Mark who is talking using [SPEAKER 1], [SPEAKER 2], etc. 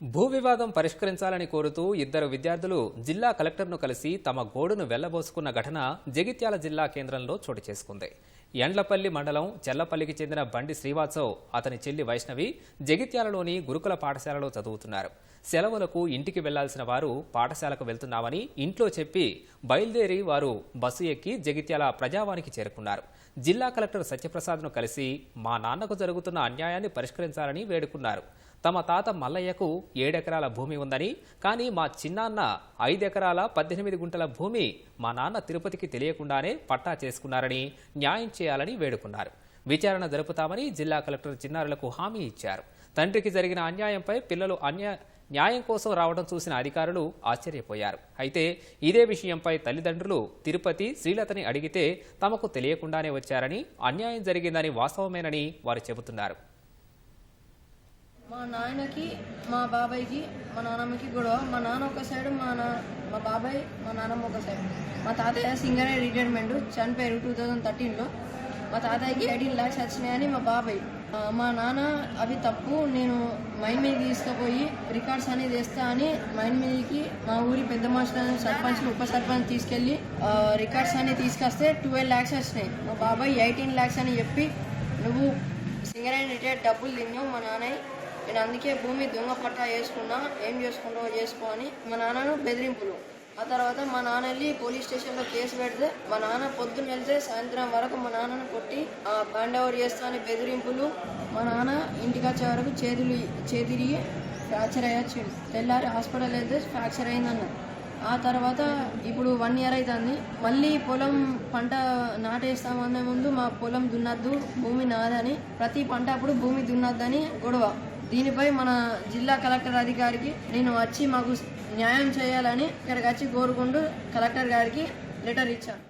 [SPEAKER 1] భూ వివాదం పరిష్కరించాలని కోరుతూ ఇద్దరు విద్యార్థులు జిల్లా కలెక్టర్ను కలిసి తమ గోడును వెళ్ళబోసుకున్న ఘటన జగిత్యాల జిల్లా కేంద్రంలో చోటు చేసుకుంది. ఎండ్లపల్లి మండలం చెల్లపల్లికి చెందిన బండి శ్రీవాత్సవ్ అతని చెల్లి వైష్ణవి జగిత్యాలలోని గురుకుల పాఠశాలలో చదువుతున్నారు. సెలవులకు ఇంటికి వెళ్ళాల్సిన వారు పాఠశాలకు వెళ్తున్నామని ఇంట్లో చెప్పి బయలుదేరి వారు బస్సు ఎక్కి జగిత్యాల ప్రజావానికి చేరుకున్నారు. జిల్లా కలెక్టర్ సత్యప్రసాద్ను కలిసి మా నాన్నకు జరుగుతున్న అన్యాయాన్ని పరిష్కరించాలని వేడుకున్నారు. తమ తాత మల్లయ్యకు ఏడెకరాల భూమి ఉందని కానీ మా చిన్నాన్న ఐదెకరాల పద్దెనిమిది గుంటల భూమి మా నాన్న తిరుపతికి తెలియకుండానే పట్టా చేసుకున్నారని న్యాయం చేయాలని వేడుకున్నారు. విచారణ జరుపుతామని జిల్లా కలెక్టర్ చిన్నారులకు హామీ ఇచ్చారు. తండ్రికి జరిగిన అన్యాయంపై పిల్లలు అన్యాయ న్యాయం కోసం రావడం చూసిన అధికారులు ఆశ్చర్యపోయారు. అయితే ఇదే విషయంపై తల్లిదండ్రులు తిరుపతి శ్రీలతని అడిగితే తమకు తెలియకుండానే వచ్చారని అన్యాయం జరిగిందని వాస్తవమేనని వారు చెబుతున్నారు.
[SPEAKER 2] మా నాయనకి మా బాబాయ్కి మా నాన్నమ్మకి గొడవ. మా నాన్న ఒక సైడ్ మా నా మా బాబాయ్ మా నాన్నమ్మ ఒక సైడ్. మా తాతయ్య సింగరే రిటైర్మెంట్ చనిపోయారు టూ థౌజండ్ థర్టీన్లో. మా తాతయ్యకి ఎయిటీన్ ల్యాక్స్ వచ్చినాయని మా బాబాయ్. మా నాన్న అవి తప్పు నేను మైండ్ మీద తీసుకుపోయి రికార్డ్స్ అనేది వేస్తా అని మైండ్ మీదకి మా ఊరి పెద్ద మాస్టర్ సర్పంచ్ ఉప సర్పంచ్ తీసుకెళ్ళి రికార్డ్స్ అన్ని తీసుకొస్తే ట్వెల్వ్ ల్యాక్స్ వచ్చినాయి. మా బాబాయ్ ఎయిటీన్ ల్యాక్స్ అని చెప్పి నువ్వు సింగర్ అండ్ రిటైర్డ్ డబ్బులు తిన్నావు మా నాన్నయ్య నేను అందుకే భూమి దొంగ పట్టా వేసుకున్నా ఏం చేసుకుంటావో చేసుకో అని మా నాన్నను బెదిరింపులు. ఆ తర్వాత మా నాన్న వెళ్ళి పోలీస్ స్టేషన్లో కేసు పెడితే మా నాన్న పొద్దున్న వెళ్తే సాయంత్రం వరకు మా నాన్నను కొట్టి ఆ బ్యాండ్ ఓవర్ చేస్తా అని బెదిరింపులు మా నాన్న ఇంటికి వచ్చే వరకు చేతులు చేతిరిగి ఫ్రాక్చర్ అయ్యొచ్చిండు. తెల్లారి హాస్పిటల్ వెళ్తే ఫ్రాక్చర్ అయిందన్నారు ఆ తర్వాత ఇప్పుడు వన్ ఇయర్ అవుతుంది మళ్ళీ పొలం పంట నాటేస్తామనే ముందు మా పొలం దున్నద్దు భూమి నాదని ప్రతి పంట అప్పుడు భూమి దున్నద్దని గొడవ. దీనిపై మన జిల్లా కలెక్టర్ అధికారికి నేను వచ్చి మాకు న్యాయం చేయాలని ఇక్కడికి వచ్చి కోరుకుంటూ కలెక్టర్ గారికి లెటర్ ఇచ్చాను.